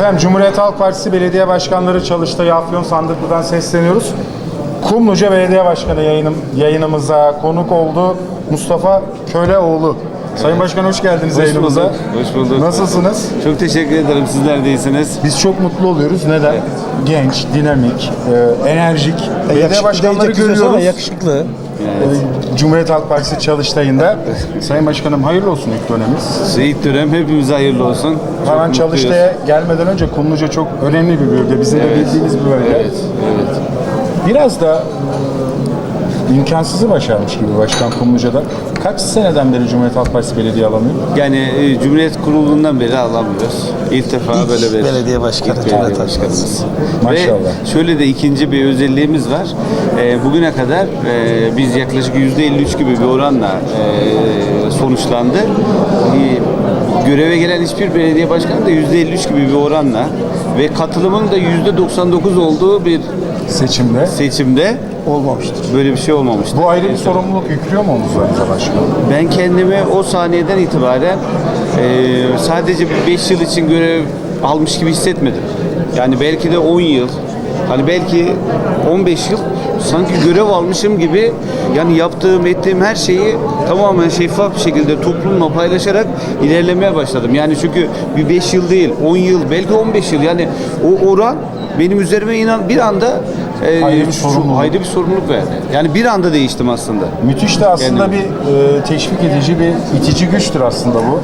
Efendim Cumhuriyet Halk Partisi Belediye Başkanları Çalıştay Afyon Sandıklı'dan sesleniyoruz. Kumluca Belediye Başkanı yayınım, yayınımıza konuk oldu Mustafa Köleoğlu. Sayın Başkan hoş geldiniz Hoş yayınımıza. bulduk, hoş bulduk. Nasılsınız? Çok teşekkür ederim. Sizler de iyisiniz. Biz çok mutlu oluyoruz. Neden? Genç, dinamik, e, enerjik. Belediye Yakışıklı başkanları görüyoruz. yakışıklı. E, Cumhuriyet Halk Partisi Çalıştay'ında. Sayın Başkanım hayırlı olsun ilk dönemimiz. İlk dönem hepimize hayırlı olsun. Çok Hemen mutluyuz. Çalıştay'a gelmeden önce Kumluca çok önemli bir bölge. Bizim de Evet. bildiğimiz bir bölge. Evet, evet. Biraz da imkansızı başarmış gibi Başkan Kumluca'da. Kaç seneden beri Cumhuriyet Halk Partisi belediye alamıyor? Yani e, Cumhuriyet kurulundan beri alamıyoruz. İlk defa İlk böyle bir belediye başkanı, ilk Cumhuriyet belediye başkanımız. Maşallah. Ve şöyle de ikinci bir özelliğimiz var. E, bugüne kadar e, biz yaklaşık %53 gibi bir oranla e, sonuçlandı. E, göreve gelen hiçbir belediye başkanı da %53 gibi bir oranla ve katılımın da %99 olduğu bir Seçimde. seçimde Olmamıştır. böyle bir şey olmamıştı. Bu ayrı bir sorumluluk yüklüyor mu omuzlarınıza başkanım? Ben kendimi o saniyeden itibaren e, sadece bir 5 yıl için görev almış gibi hissetmedim. Yani belki de 10 yıl, hani belki 15 yıl sanki görev almışım gibi yani yaptığım, ettiğim her şeyi tamamen şeffaf bir şekilde toplumla paylaşarak ilerlemeye başladım. Yani çünkü bir 5 yıl değil, 10 yıl, belki 15 yıl yani o oran benim üzerime inan bir anda e, Ayrı bir sorumluluk. ayrı bir sorumluluk verdi. Yani bir anda değiştim aslında. Müthiş de aslında Yani- bir e, teşvik edici, bir itici güçtür aslında bu.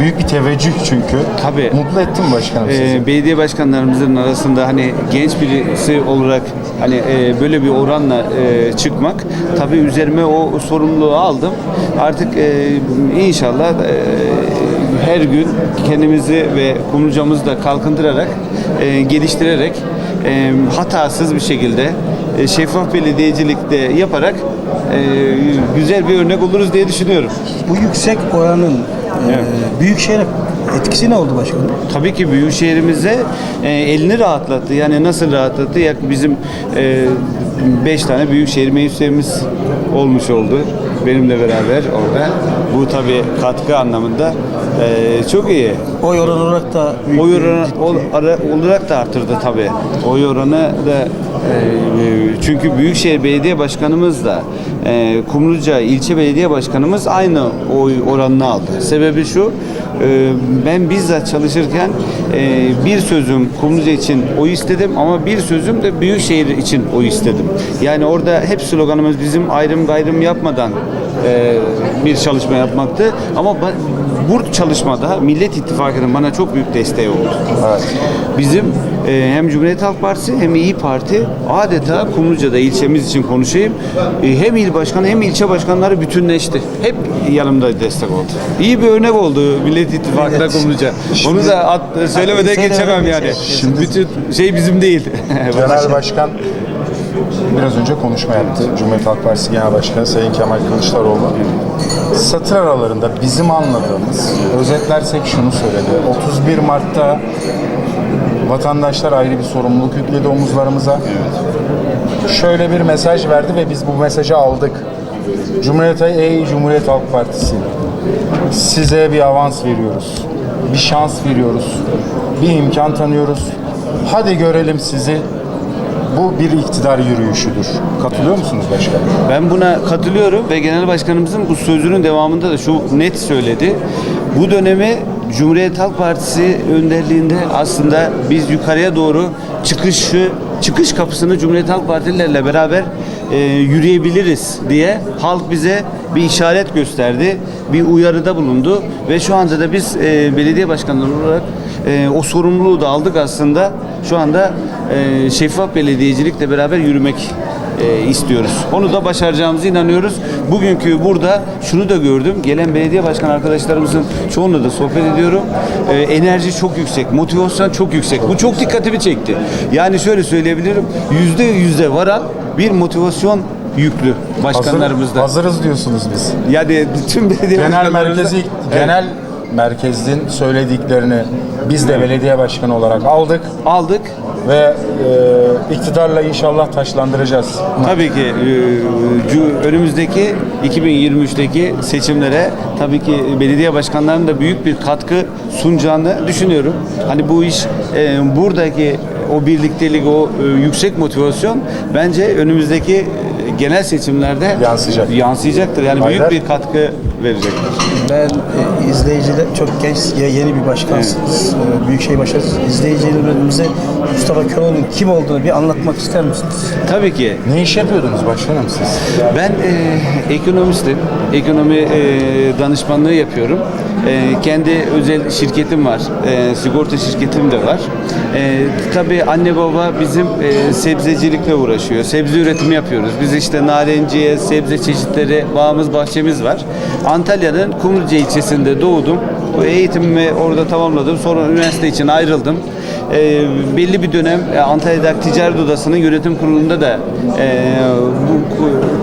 Büyük bir teveccüh çünkü. Tabii. Mutlu ettim başkanım sizi. Ee, belediye başkanlarımızın arasında hani genç birisi olarak hani e, böyle bir oranla e, çıkmak tabii üzerime o sorumluluğu aldım. Artık e, inşallah e, her gün kendimizi ve kumrucamızı da kalkındırarak, e, geliştirerek e, hatasız bir şekilde e, şeffaf belediyecilikte yaparak e, güzel bir örnek oluruz diye düşünüyorum. Bu yüksek oranın e, büyükşehir etkisi ne oldu başkanım? Tabii ki büyük şehrimize e, elini rahatlattı. Yani nasıl rahatlattı? Ya bizim 5 tane büyük şehir meclislerimiz olmuş oldu. Benimle beraber orada. Bu tabii katkı anlamında e, çok iyi. Oy oranı olarak da Oy ciddi- ol- ara- olarak da arttırdı tabii. Oy oranı da e, çünkü Büyükşehir Belediye Başkanımız da e, Kumluca İlçe Belediye Başkanımız aynı oy oranını aldı. Sebebi şu, e, ben bizzat çalışırken e, bir sözüm Kumluca için oy istedim ama bir sözüm de Büyükşehir için oy istedim. Yani orada hep sloganımız bizim ayrım gayrım yapmadan bir çalışma yapmaktı. Ama bu çalışmada Millet İttifakı'nın bana çok büyük desteği oldu. Evet. Bizim hem Cumhuriyet Halk Partisi hem İyi Parti adeta Kumluca'da ilçemiz için konuşayım. e, hem il başkanı hem ilçe başkanları bütünleşti. Hep yanımda destek oldu. İyi bir örnek oldu Millet İttifakı'na Evet. Kumluca. Onu da at, söylemeden geçemem yani. Şimdi- Bütün şey bizim değil. Genel Başkan biraz önce konuşma yaptı. Cumhuriyet Halk Partisi Genel Başkanı Sayın Kemal Kılıçdaroğlu. Satır aralarında bizim anladığımız, özetlersek şunu söyledi. 31 Mart'ta vatandaşlar ayrı bir sorumluluk yükledi omuzlarımıza. Şöyle bir mesaj verdi ve biz bu mesajı aldık. Cumhuriyet ey Cumhuriyet Halk Partisi size bir avans veriyoruz. Bir şans veriyoruz. Bir imkan tanıyoruz. Hadi görelim sizi. Bu bir iktidar yürüyüşüdür. Katılıyor musunuz başkanım? Ben buna katılıyorum ve Genel Başkanımızın bu sözünün devamında da şu net söyledi. Bu dönemi Cumhuriyet Halk Partisi önderliğinde aslında biz yukarıya doğru çıkışı çıkış kapısını Cumhuriyet Halk Partililerle beraber e, yürüyebiliriz diye halk bize bir işaret gösterdi, bir uyarıda bulundu ve şu anda da biz e, belediye başkanları olarak e, o sorumluluğu da aldık aslında. Şu anda e, şeffaf belediyecilikle beraber yürümek e, istiyoruz. Onu da başaracağımıza inanıyoruz. Bugünkü burada şunu da gördüm. Gelen belediye başkan arkadaşlarımızın çoğunla da sohbet ediyorum. E, enerji çok yüksek, motivasyon çok yüksek. Bu çok dikkatimi çekti. Yani şöyle söyleyebilirim. Yüzde yüzde varan bir motivasyon yüklü başkanlarımızda. Hazır, hazırız diyorsunuz biz. Yani tüm belediye Genel merkezi, Evet. Merkezin söylediklerini biz de belediye başkanı olarak aldık Aldık. ve e, iktidarla inşallah taşlandıracağız. Tabii ki e, cu- önümüzdeki 2023'teki seçimlere tabii ki belediye başkanlarının da büyük bir katkı sunacağını düşünüyorum. Hani bu iş e, buradaki o birliktelik, o e, yüksek motivasyon bence önümüzdeki genel seçimlerde Yansıyacak. yansıyacaktır. Yani Haydar? büyük bir katkı verecektir. Ben e, izleyiciler çok genç ya yeni bir başkansınız. E, Büyükşehir Başkanı izleyicilerimize Mustafa Köroğlu'nun kim olduğunu bir anlatmak ister misiniz? Tabii ki Ne iş yapıyordunuz başkanım siz? Ben e, ekonomistim. Ekonomi e, danışmanlığı yapıyorum. E, kendi özel şirketim var. E, sigorta şirketim de var. E, tabii anne baba bizim e, sebzecilikle uğraşıyor. Sebze üretimi yapıyoruz. Biz işte narenciye, sebze çeşitleri, bağımız, bahçemiz var. Antalya'nın Kumluca ilçesinde doğdum. Bu eğitimimi orada tamamladım. Sonra üniversite için ayrıldım. E, belli bir dönem e, Antalya'da Ticaret Odası'nın yönetim kurulunda da e,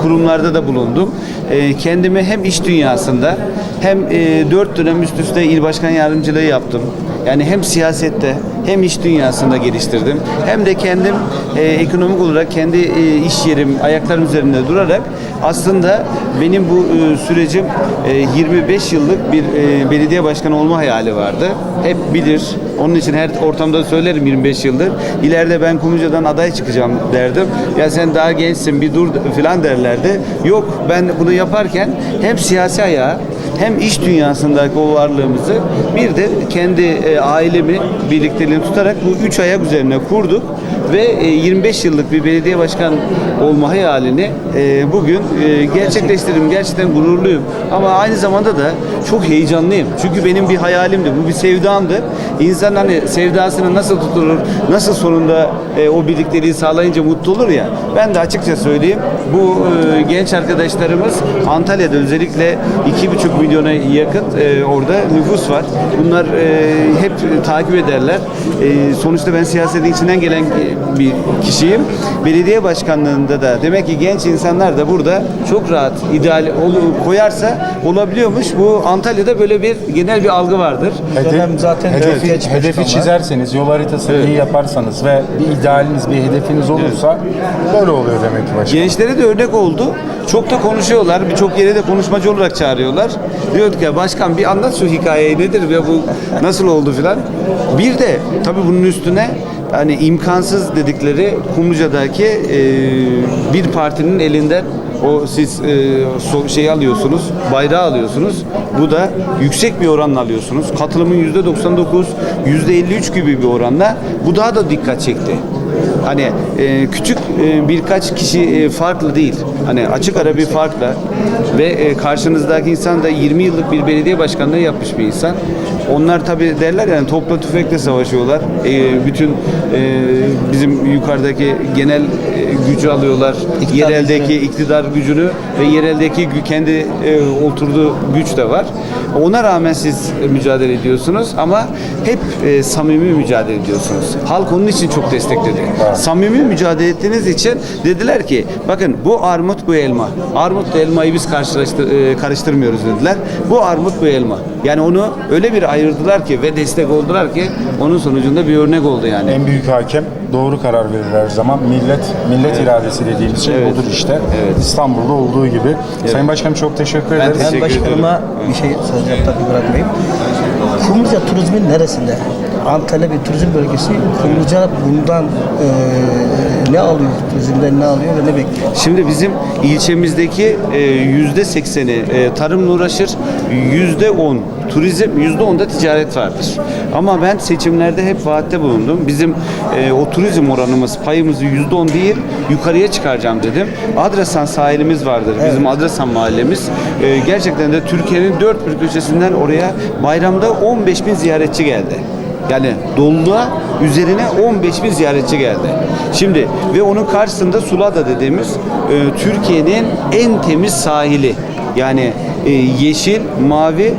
kurumlarda da bulundum. E, kendimi hem iş dünyasında hem e, dört dönem üst üste il başkan yardımcılığı yaptım. Yani hem siyasette hem iş dünyasında geliştirdim. Hem de kendim e, ekonomik olarak kendi e, iş yerim, ayaklarım üzerinde durarak aslında benim bu e, sürecim e, 25 yıllık bir e, belediye başkanı olma hayali vardı. Hep bilir. Onun için her ortamda söylerim 25 yıldır. İleride ben Kumluca'dan aday çıkacağım derdim. Ya sen daha gençsin bir dur falan derlerdi. Yok ben bunu yaparken hem siyasi ayağı hem iş dünyasındaki o varlığımızı bir de kendi e, ailemi birlikteliğini tutarak bu üç ayak üzerine kurduk ve e, 25 yıllık bir belediye başkan olma hayalini e, bugün e, gerçekleştirdim. Gerçekten gururluyum. Ama aynı zamanda da çok heyecanlıyım. Çünkü benim bir hayalimdi. Bu bir sevdamdı. İnsan hani sevdasını nasıl tutulur, nasıl sonunda e, o birlikteliği sağlayınca mutlu olur ya. Ben de açıkça söyleyeyim. Bu e, genç arkadaşlarımız Antalya'da özellikle 2,5 milyona yakın e, orada nüfus var. Bunlar e, hep takip ederler. E, sonuçta ben siyasetin içinden gelen bir kişiyim. Belediye başkanlığında da demek ki genç insanlar da burada çok rahat ideal ol- koyarsa olabiliyormuş. Bu Antalya'da böyle bir genel bir algı vardır. Dönem zaten hedefi, hedefi başkanlar. çizerseniz, yol haritasını iyi yaparsanız ve bir idealiniz, bir hedefiniz olursa böyle oluyor demek ki başkanım. Gençlere de örnek oldu. Çok da konuşuyorlar. Birçok yere de konuşmacı olarak çağırıyorlar. Diyorduk ya başkan bir anlat şu hikayeyi nedir ve bu nasıl oldu filan. Bir de tabii bunun üstüne hani imkansız dedikleri Kumluca'daki e, bir partinin elinden o siz e, so- şeyi alıyorsunuz, bayrağı alıyorsunuz. Bu da yüksek bir oranla alıyorsunuz. Katılımın yüzde 99, yüzde 53 gibi bir oranla. Bu daha da dikkat çekti. Hani e, küçük e, birkaç kişi e, farklı değil. Hani açık ara bir farkla ve e, karşınızdaki insan da 20 yıllık bir belediye başkanlığı yapmış bir insan. Onlar tabi derler yani topla tüfekle savaşıyorlar. E, bütün e, bizim yukarıdaki genel e, gücü alıyorlar. İktidar yereldeki gücünü. iktidar gücünü ve yereldeki kendi e, oturduğu güç de var. Ona rağmen siz mücadele ediyorsunuz ama hep e, samimi mücadele ediyorsunuz. Halk onun için çok destekledi. Samimi mücadele ettiğiniz için dediler ki bakın bu armut bu elma. Armutla elmayı biz karşılaştır, e, karıştırmıyoruz dediler. Bu armut bu elma. Yani onu öyle bir ayırdılar ki ve destek oldular ki onun sonucunda bir örnek oldu yani. En büyük hakem doğru karar verir her zaman. Millet millet iradesi dediğimiz şey Evet. budur işte. Evet. İstanbul'da olduğu gibi. Sayın Başkanım çok teşekkür Ben ederiz. teşekkür Ben başkanıma bir şey söyleyeceğim tabii bırakmayayım. Kumluca turizmin neresinde? Antalya bir turizm bölgesi. Kumluca bundan e, ne alıyor? Turizmden ne alıyor ve ne bekliyor? Şimdi bizim ilçemizdeki e, yüzde sekseni e, tarımla uğraşır, yüzde on turizm, yüzde on da ticaret vardır. Ama ben seçimlerde hep vaatte bulundum. Bizim e, o turizm oranımız, payımızı yüzde on değil, yukarıya çıkaracağım dedim. Adrasan sahilimiz vardır, bizim Adrasan mahallemiz. E, gerçekten de Türkiye'nin dört bir köşesinden oraya bayramda 15 bin ziyaretçi geldi. Yani doluluğa üzerine 15 bin ziyaretçi geldi. Şimdi ve onun karşısında Sulada dediğimiz e, Türkiye'nin en temiz sahili. Yani e, yeşil, mavi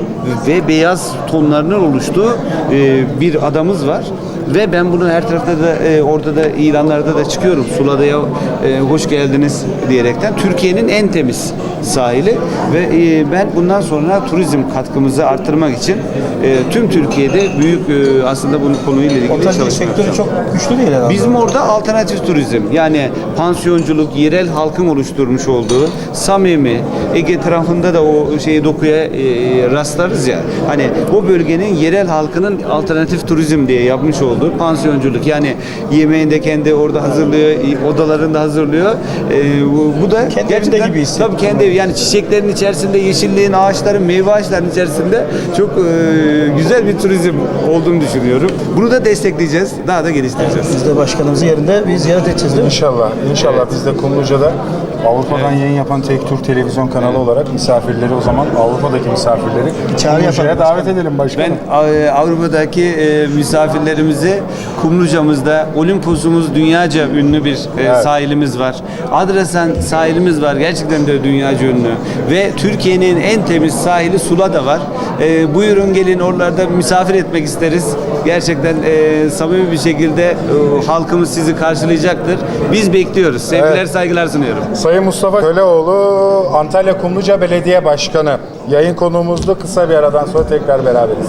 ve beyaz tonlarının oluştuğu e, bir adamız var. Ve ben bunu her tarafta da e, orada da ilanlarda da çıkıyorum. Sulada'ya e, hoş geldiniz diyerekten. Türkiye'nin en temiz sahili ve e, ben bundan sonra turizm katkımızı arttırmak için e, tüm Türkiye'de büyük e, aslında bunu konuyla ilgili Otelcilik çalışma sektörü yapacağım. çok güçlü değil herhalde. Bizim orada alternatif turizm yani pansiyonculuk, yerel halkın oluşturmuş olduğu samimi Ege tarafında da o şeyi dokuya e, rastlarız ya. Hani bu bölgenin yerel halkının alternatif turizm diye yapmış olduğu pansiyonculuk. Yani yemeğini de kendi orada hazırlıyor, e, odalarını da hazırlıyor. E, bu, bu da Kendi evinde gibi. Tabii kendi evi. yani çiçeklerin içerisinde, yeşilliğin, ağaçların, meyve ağaçlarının içerisinde çok e, güzel bir turizm olduğunu düşünüyorum. Bunu da destekleyeceğiz. Daha da geliştireceğiz. Biz de başkanımızın yerinde bir ziyaret edeceğiz değil mi? İnşallah, inşallah biz de Kumluca'da Avrupa'dan yayın yapan Tek Tur televizyon kanalı olarak misafirleri o zaman Avrupa'daki misafirleri çağrı Kumluca'ya davet edelim başkanım. Ben e, Avrupa'daki e, misafirlerimizi Kumluca'mızda Olimpos'umuz dünyaca ünlü bir e, Evet. sahilimiz var. Adrasan sahilimiz var. Gerçekten de dünyaca ünlü. Ve Türkiye'nin en temiz sahili Sula'da var. E, buyurun gelin oralarda misafir etmek isteriz. Gerçekten e, samimi bir şekilde e, halkımız sizi karşılayacaktır. Biz bekliyoruz. Sevgiler Evet. saygılar sunuyorum. Sayın Mustafa Köleoğlu, Antalya Kumluca Belediye Başkanı. Yayın konuğumuzdu. Kısa bir aradan sonra tekrar beraberiz.